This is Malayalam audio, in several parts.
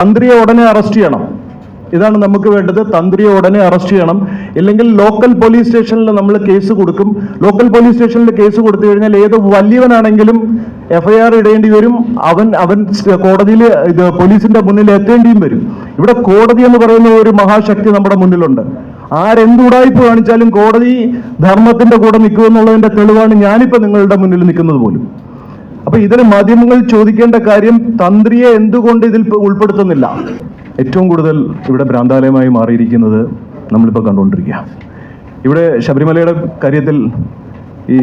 തന്ത്രിയെ ഉടനെ അറസ്റ്റ് ചെയ്യണം. ഇതാണ് നമുക്ക് വേണ്ടത്. തന്ത്രിയെ ഉടനെ അറസ്റ്റ് ചെയ്യണം. ഇല്ലെങ്കിൽ ലോക്കൽ പോലീസ് സ്റ്റേഷനിൽ നമ്മൾ കേസ് കൊടുക്കും. ലോക്കൽ പോലീസ് സ്റ്റേഷനിൽ കേസ് കൊടുത്തു കഴിഞ്ഞാൽ ഏത് വലിയവനാണെങ്കിലും എഫ്ഐആർ ഇടേണ്ടി വരും. അവൻ അവൻ കോടതിയിൽ ഇത് പോലീസിന്റെ മുന്നിൽ എത്തേണ്ടിയും വരും. ഇവിടെ കോടതി എന്ന് പറയുന്ന ഒരു മഹാശക്തി നമ്മുടെ മുന്നിലുണ്ട്. ആരെന്തുടായ്പ കാണിച്ചാലും കോടതി ധർമ്മത്തിന്റെ കൂടെ നിൽക്കുമെന്നുള്ളതിന്റെ തെളിവാണ് ഞാനിപ്പോ നിങ്ങളുടെ മുന്നിൽ നിൽക്കുന്നത് പോലും. അപ്പൊ ഇതിന് മാധ്യമങ്ങൾ ചോദിക്കേണ്ട കാര്യം തന്ത്രിയെ എന്തുകൊണ്ട് ഇതിൽ ഉൾപ്പെടുത്തുന്നില്ല? ഏറ്റവും കൂടുതൽ ഇവിടെ ഭ്രാന്താലയമായി മാറിയിരിക്കുന്നത് നമ്മളിപ്പോൾ കണ്ടുകൊണ്ടിരിക്കുക. ഇവിടെ ശബരിമലയുടെ കാര്യത്തിൽ ഈ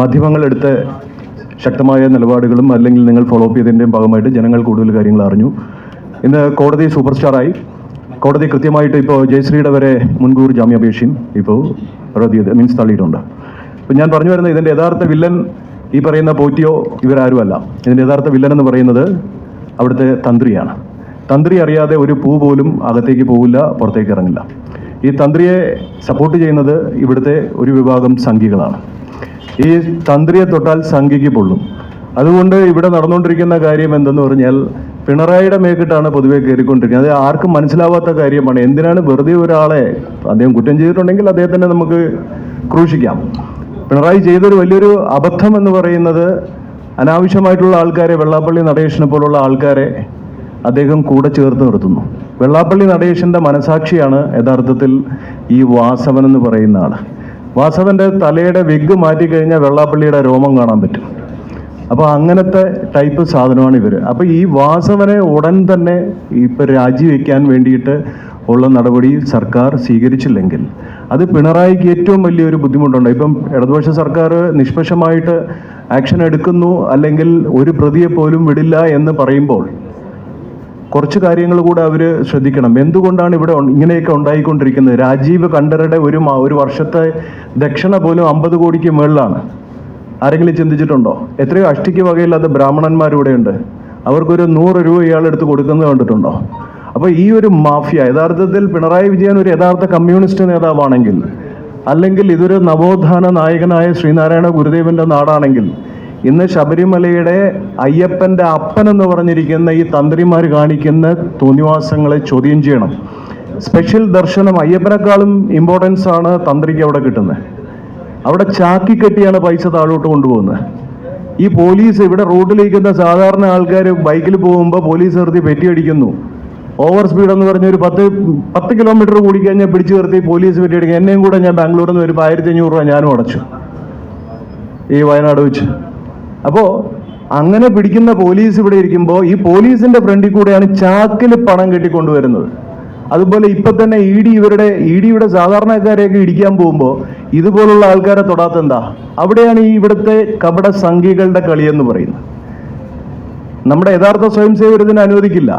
മാധ്യമങ്ങൾ എടുത്ത ശക്തമായ നിലപാടുകളും അല്ലെങ്കിൽ നിങ്ങൾ ഫോളോ അപ്പ് ചെയ്തതിന്റെയും ഭാഗമായിട്ട് ജനങ്ങൾ കൂടുതൽ കാര്യങ്ങൾ അറിഞ്ഞു. ഇന്ന് കോടതി സൂപ്പർ സ്റ്റാറായി കോടതി കൃത്യമായിട്ട് ഇപ്പോൾ ജയശ്രീയുടെ വരെ മുൻകൂർ ജാമ്യാപേക്ഷയും ഇപ്പോൾ മീൻസ് തള്ളിയിട്ടുണ്ട്. അപ്പം ഞാൻ പറഞ്ഞു വരുന്നത് ഇതിന്റെ യഥാർത്ഥ വില്ലൻ ഈ പറയുന്ന പോറ്റിയോ ഇവരാരുമല്ല. ഇതിന്റെ യഥാർത്ഥ വില്ലൻ എന്ന് പറയുന്നത് അവിടുത്തെ തന്ത്രിയാണ്. തന്ത്രി അറിയാതെ ഒരു പൂ പോലും അകത്തേക്ക് പോവില്ല പുറത്തേക്ക് ഇറങ്ങില്ല. ഈ തന്ത്രിയെ സപ്പോർട്ട് ചെയ്യുന്നത് ഇവിടുത്തെ ഒരു വിഭാഗം സംഘികളാണ്. ഈ തന്ത്രിയെ തൊട്ടാൽ സംഘിക്ക് പൊള്ളും. അതുകൊണ്ട് ഇവിടെ നടന്നുകൊണ്ടിരിക്കുന്ന കാര്യം എന്തെന്ന് പറഞ്ഞാൽ പിണറായിയുടെ മേക്കിട്ടാണ് പൊതുവെ കയറിക്കൊണ്ടിരിക്കുന്നത്. അത് ആർക്കും മനസ്സിലാവാത്ത കാര്യമാണ്. എന്തിനാണ് വെറുതെ ഒരാളെ അദ്ദേഹം കുറ്റം ചെയ്തിട്ടുണ്ടെങ്കിൽ അദ്ദേഹത്തിനെ നമുക്ക് ക്രൂശിക്കാം. പിണറായി ചെയ്തൊരു വലിയൊരു അബദ്ധം എന്ന് പറയുന്നത് അനാവശ്യമായിട്ടുള്ള ആൾക്കാരെ വെള്ളാപ്പള്ളി നടേശനെ പോലുള്ള ആൾക്കാരെ അദ്ദേഹം കൂടെ ചേർത്ത് നിർത്തുന്നു. വെള്ളാപ്പള്ളി നടേശന്റെ മനസാക്ഷിയാണ് യഥാർത്ഥത്തിൽ ഈ വാസവൻ എന്ന് പറയുന്ന ആൾ വാസവന്റെ തലയുടെ വിഗ് മാറ്റിക്കഴിഞ്ഞാൽ വെള്ളാപ്പള്ളിയുടെ രോമം കാണാൻ പറ്റും. അപ്പോൾ അങ്ങനത്തെ ടൈപ്പ് സാധനമാണ് ഇവർ അപ്പോൾ ഈ വാസവനെ ഉടൻ തന്നെ ഇപ്പൊ രാജിവെക്കാൻ വേണ്ടിയിട്ട് ഉള്ള നടപടി സർക്കാർ സ്വീകരിച്ചില്ലെങ്കിൽ അത് പിണറായിക്ക് ഏറ്റവും വലിയൊരു ബുദ്ധിമുട്ടുണ്ട്. ഇപ്പം ഇടതുപക്ഷ സർക്കാർ നിഷ്പക്ഷമായിട്ട് ആക്ഷൻ എടുക്കുന്നു അല്ലെങ്കിൽ ഒരു പ്രതിയെ പോലും വിടില്ല എന്ന് പറയുമ്പോൾ കുറച്ച് കാര്യങ്ങൾ കൂടെ അവർ ശ്രദ്ധിക്കണം. എന്തുകൊണ്ടാണ് ഇവിടെ ഇങ്ങനെയൊക്കെ ഉണ്ടായിക്കൊണ്ടിരിക്കുന്നത്? രാജീവ് കണ്ടറുടെ ഒരു ഒരു വർഷത്തെ ദക്ഷിണ പോലും അമ്പത് കോടിക്ക് മുകളിലാണ് ആരെങ്കിലും ചിന്തിച്ചിട്ടുണ്ടോ? എത്രയോ അഷ്ടിക്ക് വകയില്ലാത്ത ബ്രാഹ്മണന്മാരിവിടെയുണ്ട്. അവർക്കൊരു നൂറ് രൂപ ഇയാളെടുത്ത് കൊടുക്കുന്നത് കണ്ടിട്ടുണ്ടോ? അപ്പോൾ ഈ ഒരു മാഫിയ യഥാർത്ഥത്തിൽ പിണറായി വിജയൻ ഒരു യഥാർത്ഥ കമ്മ്യൂണിസ്റ്റ് നേതാവാണെങ്കിൽ അല്ലെങ്കിൽ ഇതൊരു നവോത്ഥാന നായകനായ ശ്രീനാരായണ ഗുരുദേവന്റെ നാടാണെങ്കിൽ ഇന്ന് ശബരിമലയുടെ അയ്യപ്പന്റെ അപ്പൻ എന്ന് പറഞ്ഞിരിക്കുന്ന ഈ തന്ത്രിമാർ കാണിക്കുന്ന തോന്നിവാസങ്ങളെ ചോദ്യം ചെയ്യണം. സ്പെഷ്യൽ ദർശനം അയ്യപ്പനേക്കാളും ഇമ്പോർട്ടൻസ് ആണ് തന്ത്രിക്ക് അവിടെ കിട്ടുന്നത്. അവിടെ ചാക്കി കെട്ടിയാണ് പൈസ താഴോട്ട് കൊണ്ടുപോകുന്നത്. ഈ പോലീസ് ഇവിടെ റോഡിലിരിക്കുന്ന സാധാരണ ആൾക്കാർ ബൈക്കിൽ പോകുമ്പോൾ പോലീസ് നിർത്തി പെറ്റിയടിക്കുന്നു. ഓവർ സ്പീഡ് എന്ന് പറഞ്ഞ ഒരു പത്ത് പത്ത് കിലോമീറ്റർ കൂടി കഴിഞ്ഞാൽ പിടിച്ചു നിർത്തി പോലീസ് പെറ്റിയടിക്കും എന്നെയും കൂടെ ഞാൻ ബാംഗ്ലൂരിൽ നിന്ന് വരുമ്പോൾ ആയിരത്തി അഞ്ഞൂറ് രൂപ ഞാനും അടച്ചു. ഈ വയനാട് വെച്ച്. അപ്പോൾ അങ്ങനെ പിടിക്കുന്ന പോലീസ് ഇവിടെ ഇരിക്കുമ്പോൾ ഈ പോലീസിന്റെ ഫ്രണ്ടിൽ കൂടെയാണ് ചാക്കിൽ പണം കെട്ടിക്കൊണ്ടുവരുന്നത്. അതുപോലെ ഇപ്പൊ തന്നെ ഇ ഡി ഇവരുടെ ഇ ഡിയുടെ സാധാരണക്കാരെയൊക്കെ ഇടിക്കാൻ പോകുമ്പോൾ ഇതുപോലുള്ള ആൾക്കാരെ തൊടാത്ത എന്താ? അവിടെയാണ് ഈ ഇവിടുത്തെ കപട സംഖ്യകളുടെ കളിയെന്ന് പറയുന്നത്. നമ്മുടെ യഥാർത്ഥ സ്വയം സേവരത്തിന് അനുവദിക്കില്ല.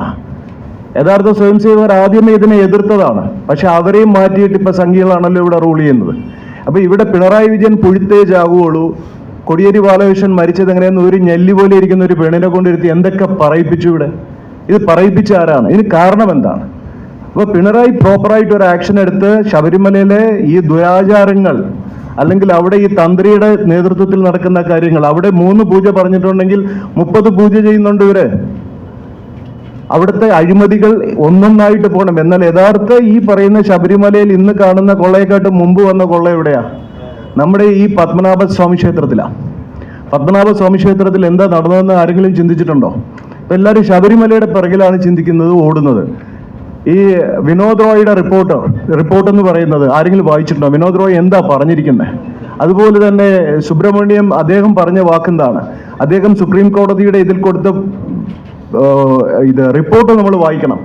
യഥാർത്ഥ സ്വയം സേവകർ ആദ്യമേ ഇതിനെ എതിർത്തതാണ്. പക്ഷെ അവരെയും മാറ്റിയിട്ട് ഇപ്പൊ സംഘികളാണല്ലോ ഇവിടെ റൂൾ ചെയ്യുന്നത്. അപ്പൊ ഇവിടെ പിണറായി വിജയൻ പുഴുത്തേ ചാകുകയുള്ളൂ കൊടിയേരി ബാലകൃഷ്ണൻ മരിച്ചത് എങ്ങനെയെന്ന് ഒരു ഞെല്ലി പോലെ ഇരിക്കുന്ന ഒരു പെണ്ണിനെ കൊണ്ടിരുത്തി എന്തൊക്കെ പറയിപ്പിച്ചു ഇവിടെ? ഇത് പറയിപ്പിച്ച ആരാണ്? ഇതിന് കാരണം എന്താണ്? അപ്പൊ പിണറായി പ്രോപ്പറായിട്ട് ഒരു ആക്ഷൻ എടുത്ത് ശബരിമലയിലെ ഈ ദുരാചാരങ്ങൾ അല്ലെങ്കിൽ അവിടെ ഈ തന്ത്രിയുടെ നേതൃത്വത്തിൽ നടക്കുന്ന കാര്യങ്ങൾ അവിടെ മൂന്ന് പൂജ പറഞ്ഞിട്ടുണ്ടെങ്കിൽ മുപ്പത് പൂജ ചെയ്യുന്നുണ്ട് ഇവർ. അവിടുത്തെ അഴിമതികൾ ഒന്നൊന്നായിട്ട് പോകണം എന്നാൽ യഥാർത്ഥ ഈ പറയുന്ന ശബരിമലയിൽ ഇന്ന് കാണുന്ന കൊള്ളയെക്കാട്ട് മുമ്പ് വന്ന കൊള്ള എവിടെയാ? നമ്മുടെ ഈ പത്മനാഭ സ്വാമി ക്ഷേത്രത്തിലാ. പത്മനാഭ സ്വാമി ക്ഷേത്രത്തിൽ എന്താ നടന്നതെന്ന് ആരെങ്കിലും ചിന്തിച്ചിട്ടുണ്ടോ? ഇപ്പം എല്ലാവരും ശബരിമലയുടെ പിറകിലാണ് ചിന്തിക്കുന്നത് ഓടുന്നത്. ഈ വിനോദ് റോയുടെ റിപ്പോർട്ട് റിപ്പോർട്ട് എന്ന് പറയുന്നത് ആരെങ്കിലും വായിച്ചിട്ടുണ്ടോ? വിനോദ് റോയ് എന്താ പറഞ്ഞിരിക്കുന്നത് അതുപോലെ തന്നെ സുബ്രഹ്മണ്യം അദ്ദേഹം പറഞ്ഞ വാക്കെന്താണ്? അദ്ദേഹം സുപ്രീം കോടതിയുടെ ഇതിൽ കൊടുത്ത ഇത് റിപ്പോർട്ട് നമ്മൾ വായിക്കണം.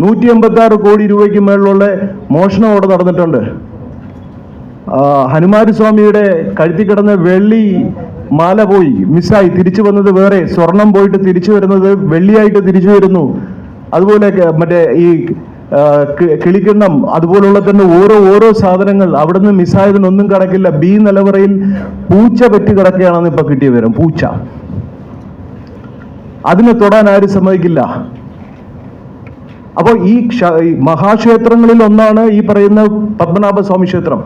നൂറ്റി എൺപത്തി ആറ് കോടി രൂപയ്ക്ക് മേളിലുള്ള മോഷണം അവിടെ നടന്നിട്ടുണ്ട്. ആ, ഹനുമാൻ സ്വാമിയുടെ കഴുത്തി കിടന്ന വെള്ളി മാല പോയി മിസ്സായി. തിരിച്ചു വന്നത് വേറെ. സ്വർണം പോയിട്ട് തിരിച്ചു വരുന്നത് വെള്ളിയായിട്ട് തിരിച്ചു വരുന്നു. അതുപോലെ മറ്റേ ഈ കിളിക്കിണ്ണം അതുപോലുള്ള തന്നെ ഓരോ ഓരോ സാധനങ്ങൾ അവിടെ നിന്ന് മിസ്സായതിനൊന്നും കണക്കില്ല. ബി നിലവറയിൽ പൂച്ച പറ്റി കിടക്കുകയാണെന്ന് ഇപ്പൊ കിട്ടിയ വിവരം. പൂച്ച. അതിനെ തൊടാൻ ആരും സമ്മതിക്കില്ല. അപ്പോൾ ഈ മഹാക്ഷേത്രങ്ങളിൽ ഒന്നാണ് ഈ പറയുന്ന പത്മനാഭ സ്വാമി ക്ഷേത്രം.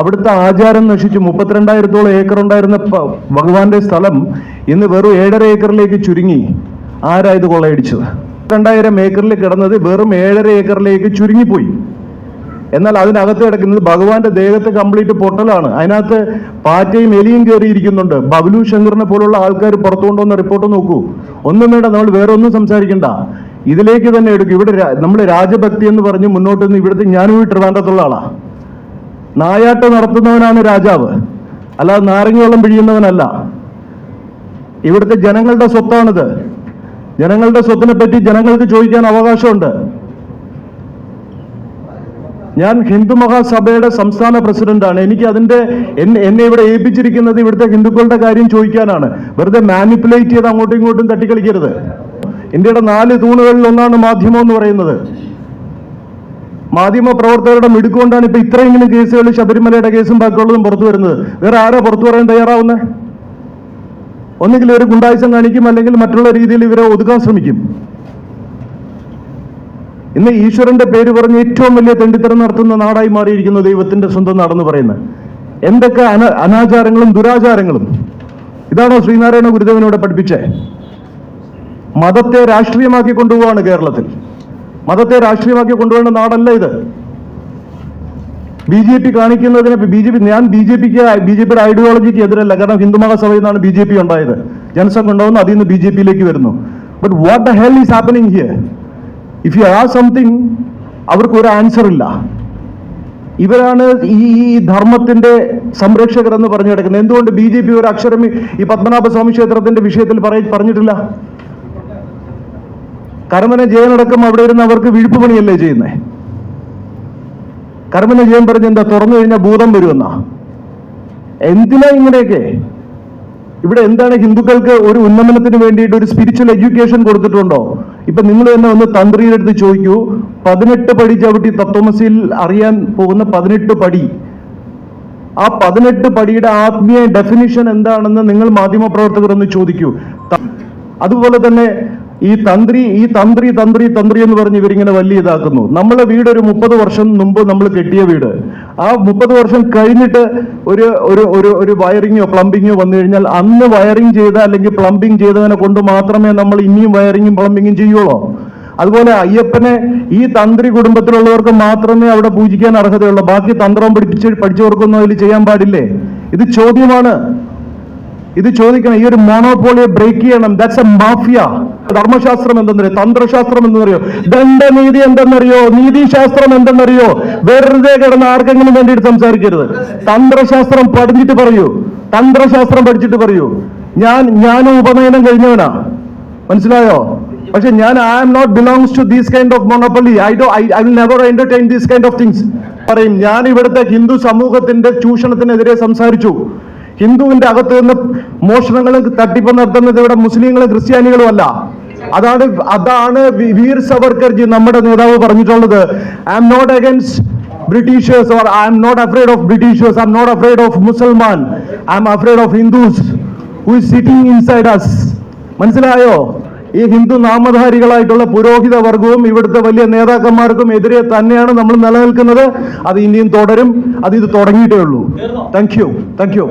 അവിടുത്തെ ആചാരം നശിച്ച്. മുപ്പത്തിരണ്ടായിരത്തോളം ഏക്കർ ഉണ്ടായിരുന്ന ഭഗവാന്റെ സ്ഥലം ഇന്ന് വെറും ഏഴര ഏക്കറിലേക്ക് ചുരുങ്ങി. ആരായത് കൊള്ളയടിച്ചത്? രണ്ടായിരം ഏക്കറിൽ കിടന്നത് വെറും ഏഴര ഏക്കറിലേക്ക് ചുരുങ്ങിപ്പോയി. എന്നാൽ അതിനകത്ത് കിടക്കുന്നത് ഭഗവാന്റെ ദേഹത്തെ കംപ്ലീറ്റ് പൊട്ടലാണ്. അതിനകത്ത് പാറ്റയും എലിയും കയറിയിരിക്കുന്നുണ്ട്. ബബ്ലു ശങ്കറിനെ പോലുള്ള ആൾക്കാർ പുറത്തു കൊണ്ടുവന്ന റിപ്പോർട്ട് നോക്കൂ. ഒന്നും വേണ്ട നമ്മൾ വേറെ ഒന്നും സംസാരിക്കണ്ട. ഇതിലേക്ക് തന്നെ എടുക്കും. ഇവിടെ നമ്മൾ രാജഭക്തി എന്ന് പറഞ്ഞ് മുന്നോട്ട് നിന്ന് ഇവിടുത്തെ ഞാനും ഈ ട്രിവാൻഡ്രത്തുള്ള ആളാ. നായാട്ട് നടത്തുന്നവനാണ് രാജാവ്. അല്ലാതെ നാരങ്ങ വെള്ളം പിഴിയുന്നവനല്ല. ഇവിടുത്തെ ജനങ്ങളുടെ സ്വത്താണിത്. ജനങ്ങളുടെ സ്വത്തിനെ പറ്റി ജനങ്ങൾക്ക് ചോദിക്കാൻ അവകാശമുണ്ട്. ഞാൻ ഹിന്ദു മഹാസഭയുടെ സംസ്ഥാന പ്രസിഡന്റാണ്. എനിക്ക് അതിന്റെ എന്നെ ഇവിടെ ഏൽപ്പിച്ചിരിക്കുന്നത് ഇവിടുത്തെ ഹിന്ദുക്കളുടെ കാര്യം ചോദിക്കാനാണ്. വെറുതെ മാനിപ്പുലേറ്റ് ചെയ്ത് അങ്ങോട്ടും ഇങ്ങോട്ടും തട്ടിക്കളിക്കരുത്. ഇന്ത്യയുടെ നാല് തൂണുകളിൽ ഒന്നാണ് മാധ്യമം എന്ന് പറയുന്നത്. മാധ്യമ പ്രവർത്തകരുടെ മിടുക്കൊണ്ടാണ് ഇപ്പൊ ഇത്രയെങ്കിലും കേസുകൾ ശബരിമലയുടെ കേസും ബാക്കിയുള്ളതും പുറത്തു വരുന്നത്. വേറെ ആരാ പുറത്തു പറയാൻ തയ്യാറാവുന്നത് ഒന്നുകിൽ ഒരു ഗുണ്ടായുസം കാണിക്കും അല്ലെങ്കിൽ മറ്റുള്ള രീതിയിൽ ഇവരെ ഒതുക്കാൻ ശ്രമിക്കും. ഇന്ന് ഈശ്വരന്റെ പേര് പറഞ്ഞ് ഏറ്റവും വലിയ തെണ്ടിത്തരം നടത്തുന്ന നാടായി മാറിയിരിക്കുന്നു ദൈവത്തിന്റെ സ്വന്തം നാടെന്ന് പറയുന്നത്. എന്തൊക്കെ അന അനാചാരങ്ങളും ദുരാചാരങ്ങളും? ഇതാണോ ശ്രീനാരായണ ഗുരുദേവനോട് പഠിപ്പിച്ചേ? മതത്തെ രാഷ്ട്രീയമാക്കി കൊണ്ടുപോവാണ് കേരളത്തിൽ. മതത്തെ രാഷ്ട്രീയമാക്കി കൊണ്ടുപോകേണ്ട നാടല്ല ഇത്. ബി ജെ പി കാണിക്കുന്നതിന് ബി ജെ പി ഞാൻ ബി ജെ പിക്ക് ബി ജെ പിയുടെ ഐഡിയോളജിക്ക് എതിരല്ല. കാരണം ഹിന്ദു മഹാസഭയിൽ നിന്നാണ് ബി ജെ പി ഉണ്ടായത്. ജനസംഘം ഉണ്ടാവുന്നു അതിൽ നിന്ന് ബി ജെ പിയിലേക്ക് വരുന്നു. But what the hell is happening here if you ah something അവർക്ക് ഒരു ആൻസർ ഇല്ല. ഇവരാണ് ഈ ധർമ്മത്തിന്റെ സംരക്ഷകർ എന്ന് പറഞ്ഞു കിടക്കുന്നത് എന്തുകൊണ്ട് ബി ജെ പി ഒരു അക്ഷരം ഈ- പത്മനാഭസ്വാമി പത്മനാഭ സ്വാമി ക്ഷേത്രത്തിന്റെ വിഷയത്തിൽ പറഞ്ഞിട്ടില്ല? കർമ്മന ജയനടക്കം അവിടെ ഇരുന്ന് അവർക്ക് വിഴുപ്പ് പണിയല്ലേ ചെയ്യുന്നത് കർമ്മന ജയൻ പറഞ്ഞ് എന്താ തുറന്നു കഴിഞ്ഞാൽ ഭൂതം വരുമെന്നാ? എന്തിനാ ഇങ്ങനെയൊക്കെ? ഇവിടെ എന്താണ് ഹിന്ദുക്കൾക്ക് ഒരു ഉന്നമനത്തിന് വേണ്ടിയിട്ട് ഒരു സ്പിരിച്വൽ എഡ്യൂക്കേഷൻ കൊടുത്തിട്ടുണ്ടോ? ഇപ്പൊ നിങ്ങൾ തന്നെ ഒന്ന് തന്ത്രിയുടെ അടുത്ത് ചോദിക്കൂ. പതിനെട്ട് പടി ചവിട്ടി തത്വമസിയിൽ അറിയാൻ പോകുന്ന പതിനെട്ട് പടി. ആ പതിനെട്ട് പടിയുടെ ആത്മീയ ഡെഫിനിഷൻ എന്താണെന്ന് നിങ്ങൾ മാധ്യമപ്രവർത്തകർ ഒന്ന് ചോദിക്കൂ. അതുപോലെ തന്നെ ഈ തന്ത്രി ഈ തന്ത്രി തന്ത്രി തന്ത്രി എന്ന് പറഞ്ഞ് ഇവരിങ്ങനെ വലിയ ഇതാക്കുന്നു. നമ്മളെ വീട് ഒരു മുപ്പത് വർഷം മുമ്പ് നമ്മൾ കെട്ടിയ വീട്. ആ മുപ്പത് വർഷം കഴിഞ്ഞിട്ട് ഒരു ഒരു ഒരു ഒരു വയറിങ്ങോ പ്ലംബിങ്ങോ വന്നു കഴിഞ്ഞാൽ അന്ന് വയറിംഗ് ചെയ്ത അല്ലെങ്കിൽ പ്ലംബിംഗ് ചെയ്തവനെ കൊണ്ട് മാത്രമേ നമ്മൾ ഇനിയും വയറിങ്ങും പ്ലംബിങ്ങും ചെയ്യുള്ളൂ. അതുപോലെ അയ്യപ്പനെ ഈ തന്ത്രി കുടുംബത്തിലുള്ളവർക്ക് മാത്രമേ അവിടെ പൂജിക്കാൻ അർഹതയുള്ളൂ. ബാക്കി തന്ത്രം പഠിപ്പിച്ച് പഠിച്ചവർക്കൊന്നും അതിൽ ചെയ്യാൻ പാടില്ലേ? ഇത് ചോദ്യമാണ്. ഇത് ചോദിക്കണം ഈ ഒരു മോണോപോളിയെ ബ്രേക്ക് ചെയ്യണം. ദാറ്റ്സ് എ മാഫിയ ധർമ്മശാസ്ത്രം എന്തെന്നറിയോ? തന്ത്രശാസ്ത്രം എന്തെന്നറിയോ? ദണ്ഡനീതി എന്തെന്നറിയോ? നീതിശാസ്ത്രം എന്തെന്നറിയോ? വെറുതെ കിടന്ന് ആർക്കെങ്കിലും വേണ്ടിയിട്ട് സംസാരിക്കരുത്. തന്ത്രശാസ്ത്രം പഠിച്ചിട്ട് പറയൂ. തന്ത്രശാസ്ത്രം പഠിച്ചിട്ട് പറയൂ. ഞാൻ ഞാൻ ഉപനയനം കഴിഞ്ഞവനാ. മനസ്സിലായോ? പക്ഷെ ഞാൻ I am not belongs to these kind of monopoly I do I will never entertain these kind of things പറയും ഞാൻ ഇവിടുത്തെ ഹിന്ദു സമൂഹത്തിന്റെ ചൂഷണത്തിനെതിരെ സംസാരിച്ചു. ഹിന്ദുവിന്റെ അകത്ത് നിന്ന് മോഷണങ്ങളും തട്ടിപ്പ് നടത്തുന്നത് ഇവിടെ മുസ്ലിങ്ങളും ക്രിസ്ത്യാനികളും അല്ല. അതാണ് അതാണ് വീർ സവർക്കർജി നമ്മുടെ നേതാവ് പറഞ്ഞിട്ടുള്ളത്. I'm not against Britishers or I'm not afraid of Britishers I'm not afraid of Musalman I'm afraid of Hindus who is sitting inside us മനസ്സിലായോ? ഈ ഹിന്ദു നാമധാരികളായിട്ടുള്ള പുരോഹിത വർഗവും ഇവിടുത്തെ വലിയ നേതാക്കന്മാർക്കും എതിരെ തന്നെയാണ് നമ്മൾ നിലനിൽക്കുന്നത്. അത് ഇനിയും തുടരും. അത് ഇത് തുടങ്ങിയിട്ടേ ഉള്ളൂ. Thank you thank you